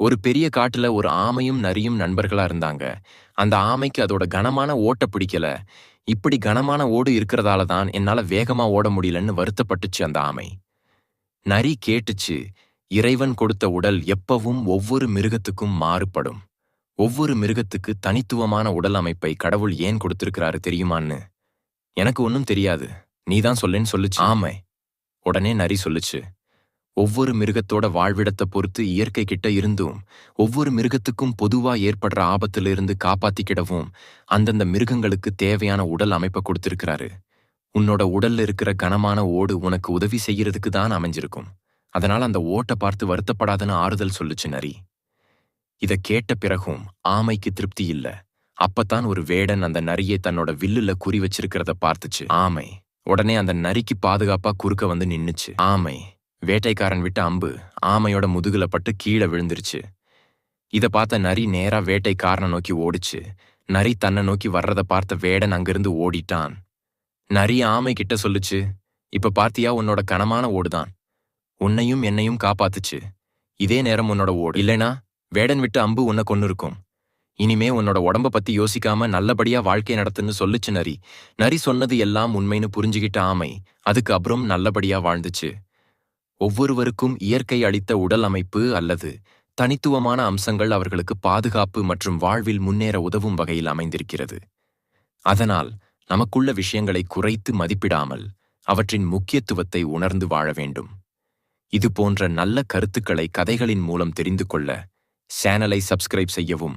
ஒரு பெரிய காட்டுல ஒரு ஆமையும் நரியும் நண்பர்களா இருந்தாங்க. அந்த ஆமைக்கு அதோட கனமான ஓட்ட பிடிக்கல. இப்படி கனமான ஓடு இருக்கிறதால தான் என்னால வேகமா ஓட முடியலன்னு வருத்தப்பட்டுச்சு அந்த ஆமை. நரி கேட்டுச்சு இறைவன் கொடுத்த உடல் எப்பவும் ஒவ்வொரு மிருகத்துக்கும் மாறுபடும். ஒவ்வொரு மிருகத்துக்கு தனித்துவமான உடல் அமைப்பை கடவுள் ஏன் கொடுத்திருக்கிறாரு தெரியுமான்னு? எனக்கு ஒன்றும் தெரியாது. நீதான் சொல்லேன்னு சொல்லுச்சு. ஆமை. உடனே நரி சொல்லுச்சு. ஒவ்வொரு மிருகத்தோட வாழ்விடத்தை பொறுத்து இயற்கை கிட்ட இருந்தும் ஒவ்வொரு மிருகத்துக்கும் பொதுவா ஏற்படுற ஆபத்திலிருந்து காப்பாத்திக்கிடவும் அந்தந்த மிருகங்களுக்கு தேவையான உடல் அமைப்பை கொடுத்திருக்கிறாரு. உன்னோட உடல்ல இருக்கிற கனமான ஓடு உனக்கு உதவி செய்யறதுக்கு தான் அமைஞ்சிருக்கும். அதனால அந்த ஓட்டை பார்த்து வருத்தப்படாதன்னு ஆறுதல் சொல்லுச்சு நரி. இத கேட்ட பிறகும் ஆமைக்கு திருப்தி இல்ல. அப்பத்தான் ஒரு வேடன் அந்த நரியை தன்னோட வில்லுல குறி வச்சிருக்கிறத பார்த்துச்சு. ஆமை. உடனே அந்த நரிக்கு பாதுகாப்பா குறுக்க வந்து நின்னுச்சு. ஆமை. வேட்டைக்காரன் விட்ட அம்பு ஆமையோட முதுகுல பட்டு கீழே விழுந்துருச்சு. இத பார்த்த நரி நேரா வேட்டைக்காரனை நோக்கி ஓடிச்சு. நரி தன்னை நோக்கி வர்றத பார்த்த வேடன் அங்கிருந்து ஓடிட்டான். நரி ஆமை கிட்ட சொல்லுச்சு இப்ப பார்த்தியா உன்னோட கனமான ஓடுதான். உன்னையும் என்னையும் காப்பாத்துச்சு. இதே நேரம் உன்னோட ஓடு. இல்லைனா வேடன் விட்டு அம்பு உன்னை கொன்னு இருக்கும் இனிமே உன்னோட உடம்ப பத்தி யோசிக்காம நல்லபடியா வாழ்க்கை நடத்துன்னு சொல்லுச்சு நரி. நரி சொன்னது எல்லாம் உண்மைன்னு புரிஞ்சுகிட்ட ஆமை அதுக்கு அப்புறம் நல்லபடியா வாழ்ந்துச்சு. ஒவ்வொருவருக்கும் இயற்கை அளித்த உடல் அமைப்பு அல்லது தனித்துவமான அம்சங்கள் அவர்களுக்கு பாதுகாப்பு மற்றும் வாழ்வில் முன்னேற உதவும் வகையில் அமைந்திருக்கிறது. அதனால் நமக்குள்ள விஷயங்களை குறைத்து மதிப்பிடாமல் அவற்றின் முக்கியத்துவத்தை உணர்ந்து வாழ வேண்டும். இது போன்ற நல்ல கருத்துக்களை கதைகளின் மூலம் தெரிந்து கொள்ள சேனலை சப்ஸ்கிரைப் செய்யவும்